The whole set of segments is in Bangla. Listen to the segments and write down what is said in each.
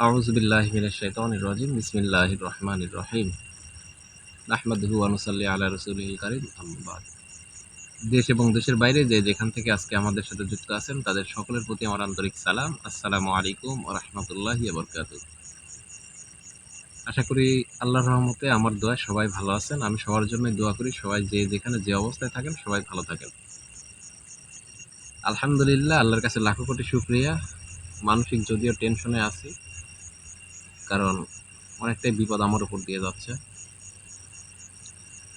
রহিম। দেশ এবং দেশের বাইরে যে যেখান থেকে আজকে আমাদের সাথে যুক্ত আছেন, তাদের সকলের প্রতি আমার আন্তরিক সালাম। আসসালামু আলাইকুম রহমতুল্লাহ বরকাত আশা করি আল্লাহর রহমতে আমার দোয়া সবাই ভালো আছেন। আমি সবার জন্য দোয়া করি, সবাই যে যেখানে যে অবস্থায় থাকেন, সবাই ভালো থাকেন। আলহামদুলিল্লাহ, আল্লাহর কাছে লাখো কোটি শুক্রিয়া। মানসিক যদিও টেনশনে আছি। কারণ অনেকটাই বিপদ আমার উপর দিয়ে যাচ্ছে।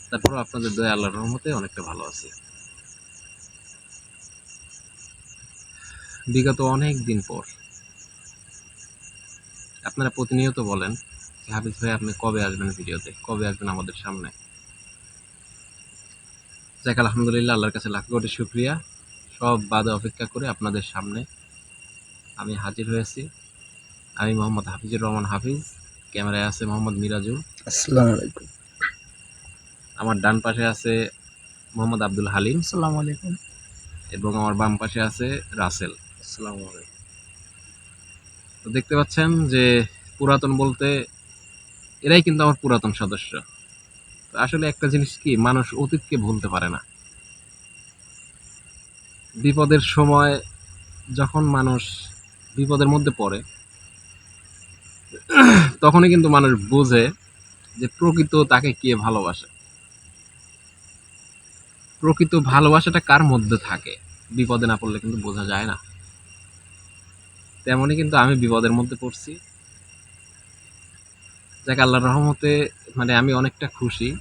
তারপর আপনাদের দয়া আল্লাহর রহমতে অনেকটা ভালো আছে। বিগত অনেক দিন পর আপনারা প্রতিনিয়ত বলেন যে, হাফিজ ভাই, আপনি কবে আসবেন ভিডিওতে? কবে আসবেন আমাদের সামনে? যাক, আলহামদুলিল্লাহ, আল্লাহর কাছে লাখ কোটি শুক্রিয়া। সব বাদে অপেক্ষা করে আপনাদের সামনে আমি হাজির হয়েছি। আমি মোহাম্মদ হাফিজুর রহমান হাফিজ ক্যামেরায় আছে মোহাম্মদ মিরাজুল। আসসালামু আলাইকুম। আমার ডান পাশে আছে মোহাম্মদ আব্দুল হালিম আসসালামু আলাইকুম। এবং আমার বাম পাশে আছে রাসেল। আসসালামু আলাইকুম। তো দেখতে পাচ্ছেন যে পুরাতন বলতে এরাই কিন্তু আমার পুরাতন সদস্য। আসলে একটা জিনিস কি মানুষ অতীতকে ভুলতে পারে না। বিপদের সময় যখন মানুষ বিপদের মধ্যে পড়ে তখনই কিন্তু মানুষ বোঝে যে প্রকৃত তাকে কে ভালোবাসে। প্রকৃত ভালোবাসাটা কার মধ্যে থাকে? বিপদে না পড়লে কিন্তু বোঝা যায় না। তেমনই কিন্তু আমি বিপদের মধ্যে পড়ছি। যাক, আল্লাহর রহমতে মানে আমি অনেকটা খুশি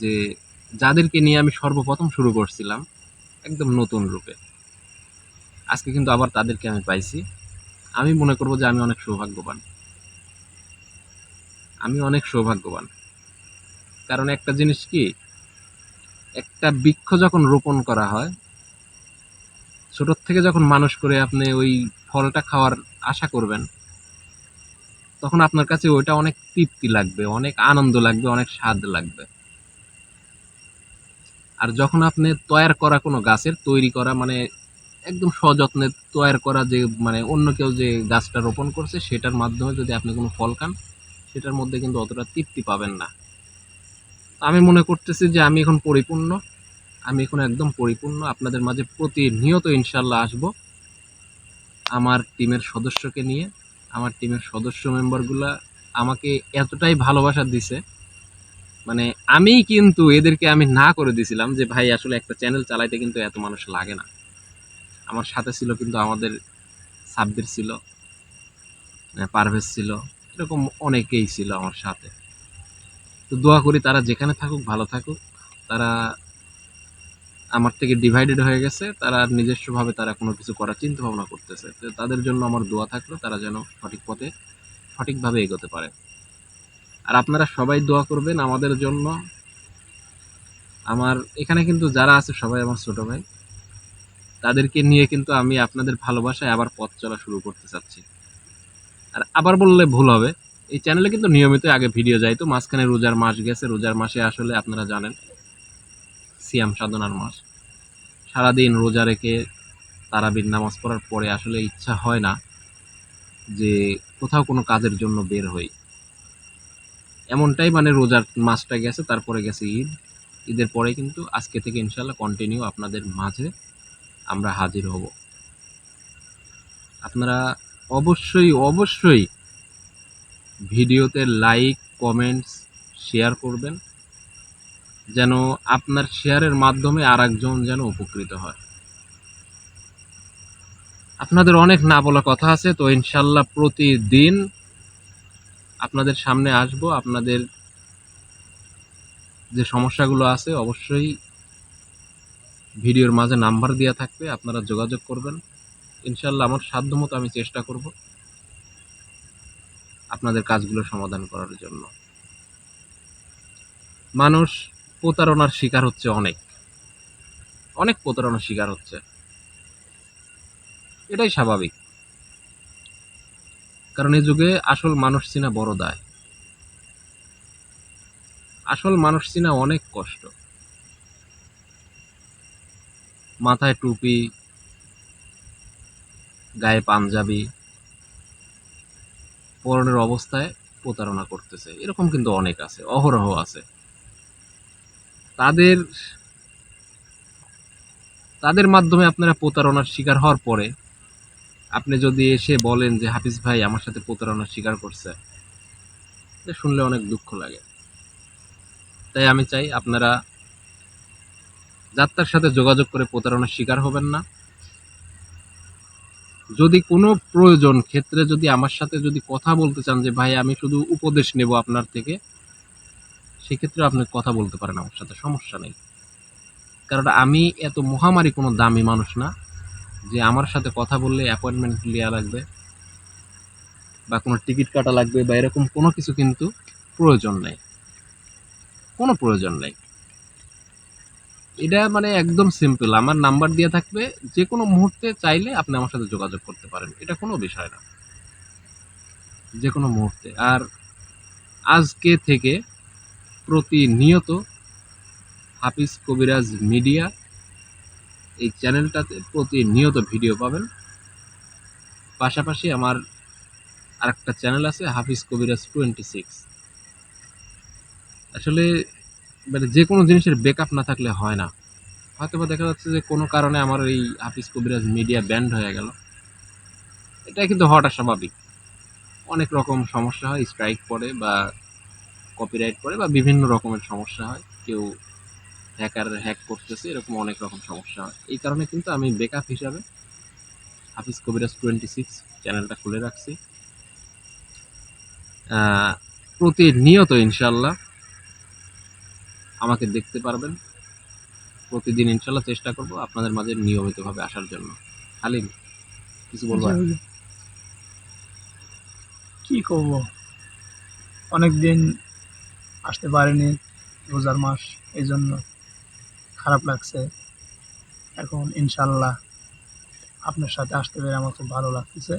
যে যাদেরকে নিয়ে আমি সর্বপ্রথম শুরু করছিলাম একদম নতুন রূপে। আজকে কিন্তু আবার তাদেরকে আমি পাইছি। আমি মনে করব যে আমি অনেক সৌভাগ্যবান। আমি অনেক সৌভাগ্যবান। কারণ একটা জিনিস কি, একটা বৃক্ষ যখন রোপণ করা হয় ছোট থেকে যখন মানুষ করে আপনি ওই ফলটা খাওয়ার আশা করবেন, তখন আপনার কাছে ওইটা অনেক তৃপ্তি লাগবে, অনেক আনন্দ লাগবে, অনেক স্বাদ লাগবে। আর যখন আপনি তৈয়ার করা কোনো গাছের তৈরি করা মানে একদম সযত্নে তৈয়ার করা যে মানে অন্য কেউ যে গাছটা রোপণ করছে, সেটার মাধ্যমে যদি আপনি কোনো ফল খান সেটার মধ্যে কিন্তু অতটা তৃপ্তি পাবেন না। আমি মনে করতেছি যে আমি এখন পরিপূর্ণ আমি এখন একদম পরিপূর্ণ। আপনাদের মাঝে প্রতিনিয়ত ইনশাল্লাহ আসব আমার টিমের সদস্যকে নিয়ে। আমার টিমের সদস্য মেম্বারগুলা আমাকে এতটাই ভালোবাসা দিছে। মানে আমি কিন্তু এদেরকে আমি না করে দিছিলাম যে ভাই আসলে একটা চ্যানেল চালাইতে কিন্তু এত মানুষ লাগে না। আমার সাথে ছিল কিন্তু আমাদের সাব্বির ছিল আহ, পারভেজ ছিল। এরকম অনেকেই ছিল আমার সাথে। তো দোয়া করি তারা যেখানে থাকুক, ভালো থাকুক। তারা আমার থেকে ডিভাইডেড হয়ে গেছে। তারা নিজস্বভাবে তারা কোনো কিছু করার চিন্তা ভাবনা করতেছে। তো তাদের জন্য আমার দোয়া থাকল তারা যেন সঠিক পথে, সঠিকভাবে এগোতে পারে। আর আপনারা সবাই দোয়া করবেন আমাদের জন্য। আমার এখানে কিন্তু যারা আছে সবাই আমার ছোট ভাই। তাদেরকে নিয়ে কিন্তু আমি আপনাদের ভালোবাসায় আবার পথ চলা শুরু করতে চাচ্ছি। আর আবার বললে ভুল হবে। এই চ্যানেলে কিন্তু নিয়মিত আগে ভিডিও যায় তো মাঝখানে রোজার মাস গেছে। রোজার মাসে আসলে আপনারা জানেন, সিয়াম সাধনার মাস। সারাদিন রোজা রেখে তারাবির নামাজ পড়ার পরে আসলে ইচ্ছা হয় না যে কোথাও কোনো কাজের জন্য বের হই। এমনটাই মানে রোজার মাসটা গেছে, তারপরে গেছে ঈদ। ঈদের পরে কিন্তু আজকে থেকে ইনশাল্লাহ কন্টিনিউ আপনাদের মাঝে আমরা হাজির হব। আপনারা অবশ্যই অবশ্যই ভিডিওতে লাইক কমেন্টস শেয়ার করবেন, যেন আপনার শেয়ারের মাধ্যমে আর একজন যেন উপকৃত হয়। আপনাদের অনেক না বলা কথা আছে, তো ইনশাল্লাহ প্রতিদিন আপনাদের সামনে আসব। আপনাদের যে সমস্যাগুলো আছে, অবশ্যই ভিডিওর মাঝে নাম্বার দেওয়া থাকবে, আপনারা যোগাযোগ করবেন। ইনশাল্লাহ আমার সাধ্যমতো আমি চেষ্টা করব আপনাদের কাজগুলো সমাধান করার জন্য। মানুষ প্রতারণার শিকার হচ্ছে অনেক। অনেক প্রতারণার শিকার হচ্ছে। এটাই স্বাভাবিক। কারণ এই যুগে আসল মানুষ চিনা বড় দায়। আসল মানুষ চিনা অনেক কষ্ট। মাথায় টুপি গায়ে পাঞ্জাবি, পরনের অবস্থায় প্রতারণা করতেছে। এরকম কিন্তু অনেক আছে, অহরহ আছে। তাদের তাদের মাধ্যমে আপনারা প্রতারণার শিকার হওয়ার পরে, আপনি যদি এসে বলেন যে, হাফিজ ভাই, আমার সাথে প্রতারণার শিকার করছে শুনলে অনেক দুঃখ লাগে। তাই আমি চাই আপনারা যাত্রার সাথে যোগাযোগ করে প্রতারণার শিকার হবেন না। যদি কোনো প্রয়োজন, ক্ষেত্রে যদি আমার সাথে যদি কথা বলতে চান যে, ভাই, আমি শুধু উপদেশ নেব আপনার থেকে, সেক্ষেত্রে আপনি কথা বলতে পারেন আমার সাথে, সমস্যা নেই। কারণ আমি এত মহামারী কোনো দামি মানুষ না, যে আমার সাথে কথা বললে অ্যাপয়েন্টমেন্ট নেওয়া লাগবে, বা কোনো টিকিট কাটা লাগবে, বা এরকম কোনো কিছু কিন্তু প্রয়োজন নেই। কোনো প্রয়োজন নেই। এটা মানে একদম সিম্পল আমার নাম্বার দেওয়া থাকবে যে কোনো মুহূর্তে চাইলে আপনি আমার সাথে যোগাযোগ করতে পারেন, এটা কোনো বিষয় না। যে কোনো মুহূর্তে। আর আজকে থেকে প্রতিনিয়ত হাফিজ কবিরাজ মিডিয়া এই চ্যানেলটাতে প্রতিনিয়ত ভিডিও পাবেন। পাশাপাশি আমার আরেকটা চ্যানেল আছে, হাফিজ কবিরাজ টোয়েন্টি সিক্স। আসলে মানে যে কোনো জিনিসের ব্যাকআপ না থাকলে হয় না। হয়তো বা দেখা যাচ্ছে যে কোনো কারণে আমার এই হাফিজ কবিরাজ মিডিয়া ব্যান্ড হয়ে গেল। এটা কিন্তু হওয়াটা স্বাভাবিক। অনেক রকম সমস্যা হয় স্ট্রাইক পড়ে বা কপিরাইট পড়ে বা বিভিন্ন রকমের সমস্যা হয়। কেউ হ্যাকার হ্যাক করতেছে, এরকম অনেক রকম সমস্যা হয়। এই কারণে কিন্তু আমি ব্যাকআপ হিসাবে হাফিজ কবিরাজ টোয়েন্টি সিক্স চ্যানেলটা খুলে রাখছি। প্রতিনিয়ত ইনশাল্লাহ আমাকে দেখতে পারবেন। প্রতিদিন ইনশাল্লাহ চেষ্টা করব আপনাদের মাঝে নিয়মিতভাবে আসার জন্য। হালিম কিছু বলব কি করব? অনেক দিন আসতে পারিনি রোজার মাস এই জন্য খারাপ লাগছে। এখন ইনশাল্লাহ আপনার সাথে আসতে পেরে আমার খুব ভালো লাগতেছে।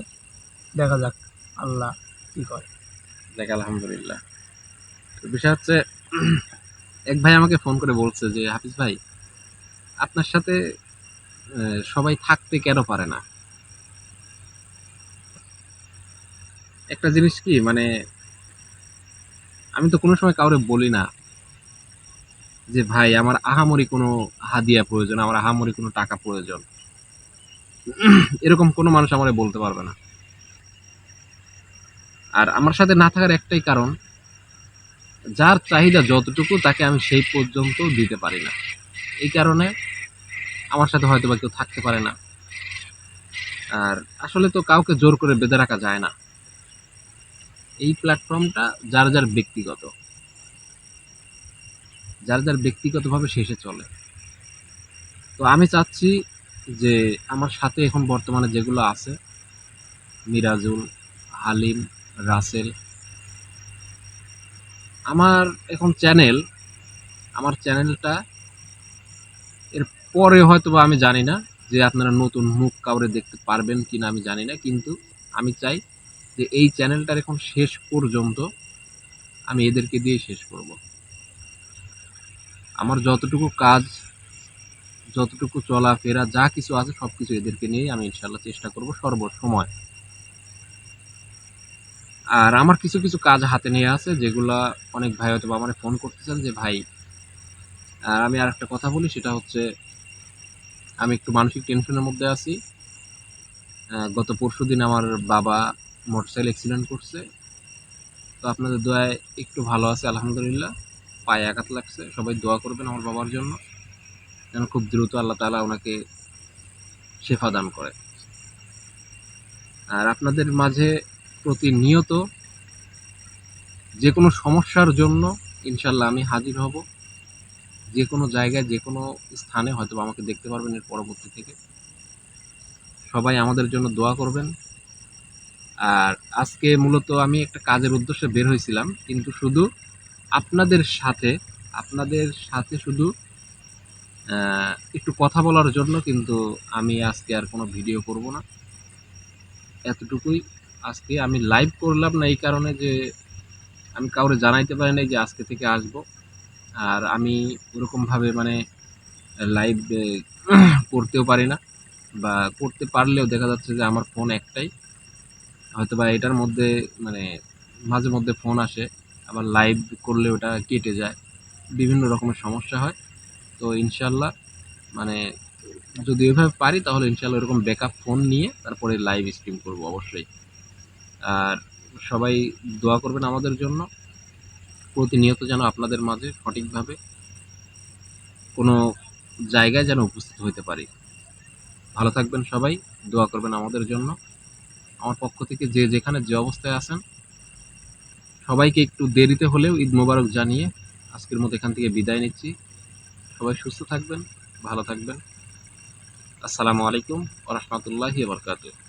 দেখা যাক আল্লাহ কি করে। দেখ আলহামদুলিল্লাহ। তো বিষয় হচ্ছে এক ভাই আমাকে ফোন করে বলছে যে, হাফিজ ভাই, আপনার সাথে সবাই থাকতে কেন পারে না? একটা জিনিস কি মানে আমি তো কোনো সময় কাউরে বলি না যে, ভাই, আমার আহামরি কোনো হাদিয়া প্রয়োজন, আমার আহামরি কোনো টাকা প্রয়োজন। এরকম কোনো মানুষ আমারে বলতে পারবে না। আর আমার সাথে না থাকার একটাই কারণ যার চাহিদা যতটুকু, তাকে আমি সেই পর্যন্ত দিতে পারি না। এই কারণে আমার সাথে হয়তো বা কেউ থাকতে পারে না। আর আসলে তো কাউকে জোর করে বেঁধে রাখা যায় না। এই প্ল্যাটফর্মটা যার যার ব্যক্তিগত। যার যার ব্যক্তিগতভাবে শেষে চলে। তো আমি চাচ্ছি যে আমার সাথে এখন বর্তমানে যেগুলো আছে, মিরাজুল, হালিম, রাসেল আমার এখন চ্যানেল আমার চ্যানেলটা এর পরে হয়তো বা আমি জানি না যে আপনারা নতুন মুখ কাউরে দেখতে পারবেন কিনা আমি জানি না, কিন্তু আমি চাই যে এই চ্যানেলটার এখন শেষ পর্যন্ত আমি এদেরকে দিয়ে শেষ করব। আমার যতটুকু কাজ, যতটুকু চলাফেরা, যা কিছু আছে সব কিছু এদেরকে নিয়েই আমি ইনশাল্লাহ চেষ্টা করব সর্বসময়। আর আমার কিছু কিছু কাজ হাতে নিয়ে আছে, যেগুলা অনেক ভাই হয়তো আমার ফোন করতেছেন যে, ভাই, আর আমি আর একটা কথা বলি, সেটা হচ্ছে আমি একটু মানসিক টেনশনের মধ্যে আছি। গত পরশু দিন আমার বাবা মোটরসাইকেল অ্যাক্সিডেন্ট করছে। তো আপনাদের দোয়ায় একটু ভালো আছে, আলহামদুলিল্লাহ। পায়ে আঘাত লাগছে, সবাই দোয়া করবেন আমার বাবার জন্য। যেন খুব দ্রুত আল্লাহ তাআলা ওনাকে শেফা দান করে। আর আপনাদের মাঝে প্রতিনিয়ত যে কোনো সমস্যার জন্য ইনশাল্লাহ আমি হাজির হব। যে কোনো জায়গায় যে কোনো স্থানে হয়তো আমাকে দেখতে পারবেন এর পরবর্তী থেকে। সবাই আমাদের জন্য দোয়া করবেন। আর আজকে মূলত আমি একটা কাজের উদ্দেশ্যে বের হয়েছিলাম, কিন্তু শুধু আপনাদের সাথে আপনাদের সাথে শুধু একটু কথা বলার জন্য কিন্তু আমি আজকে আর কোনো ভিডিও করব না। এতটুকুই। আজকে আমি লাইভ করলাম না এই কারণে যে আমি কাউরে জানাইতে পারি নাই যে আজকে থেকে আসব। আর আমি ওরকমভাবে মানে লাইভ করতেও পারি না বা করতে পারলেও দেখা যাচ্ছে যে আমার ফোন একটাই। হয়তো বা এটার মধ্যে মানে মাঝে মধ্যে ফোন আসে, আবার লাইভ করলে ওটা কেটে যায়। বিভিন্ন রকমের সমস্যা হয়। তো ইনশাল্লাহ মানে যদি এভাবে পারি তাহলে ইনশাল্লাহ এরকম ব্যাকআপ ফোন নিয়ে তারপরে লাইভ স্ট্রিম করব অবশ্যই। আর সবাই দোয়া করবেন আমাদের জন্য। প্রতিনিয়ত যেন আপনাদের মাঝে সঠিকভাবে কোনো জায়গায় যেন উপস্থিত হতে পারি। ভালো থাকবেন সবাই, দোয়া করবেন আমাদের জন্য। আমার পক্ষ থেকে যে যেখানে যে অবস্থায় আছেন, সবাইকে একটু দেরিতে হলেও ঈদ মোবারক জানিয়ে আজকের মতো এখান থেকে বিদায় নিচ্ছি। সবাই সুস্থ থাকবেন, ভালো থাকবেন। আসসালামু আলাইকুম ওরহমতুল্লাহি বারকাতুহ।